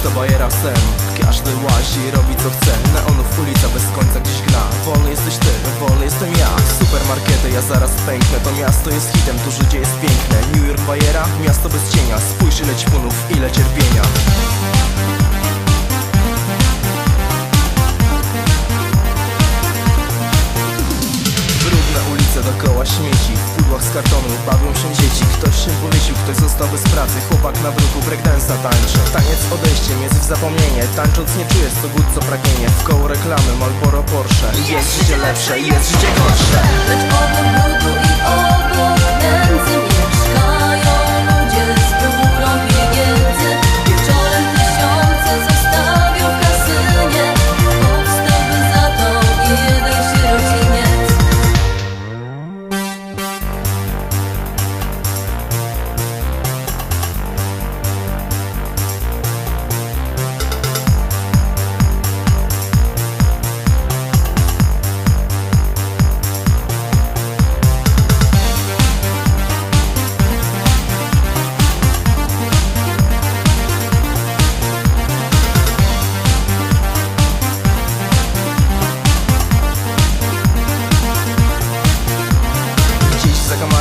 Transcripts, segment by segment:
Pusta bajera sen. Każdy łazi, robi co chce. Neonów ulica bez końca gdzieś gra. Wolny jesteś ty, wolny jestem ja. Supermarkety, ja zaraz pęknę. To miasto jest hitem, tu życie jest piękne. New York bajera, miasto bez cienia. Spójrz ile ćpunów, ile cierpienia. Kartonu bawią się dzieci. Ktoś się powiesił, ktoś został bez pracy. Chłopak na bruku breakdance'a tańczy. Taniec odejściem jest w zapomnienie. Tańcząc nie czujesz co głód, co pragnienie. W koło reklamy Malboro Porsche. Jest życie lepsze, jest życie gorsze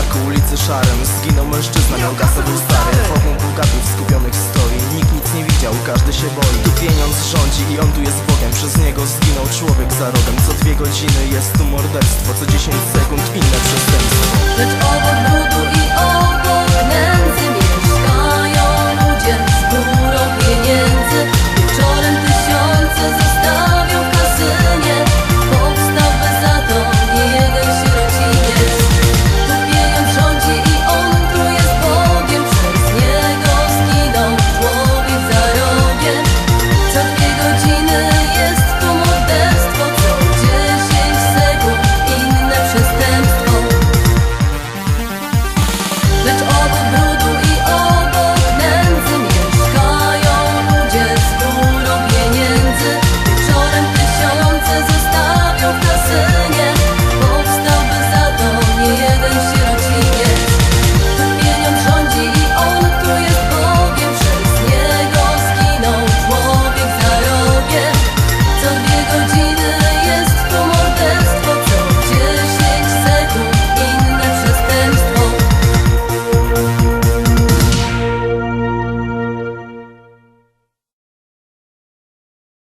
zakamarku ulicy Szarem. Zginął mężczyzna, miał gasę, był stary. Wokół bogatych skupionych stoi. Nikt nic nie widział, każdy się boi. Tu pieniądz rządzi i on tu jest Bogiem. Przez niego zginął człowiek za rogiem. Co dwie godziny jest tu morderstwo Co 10 sekund inne przestępstwo. Lecz obok i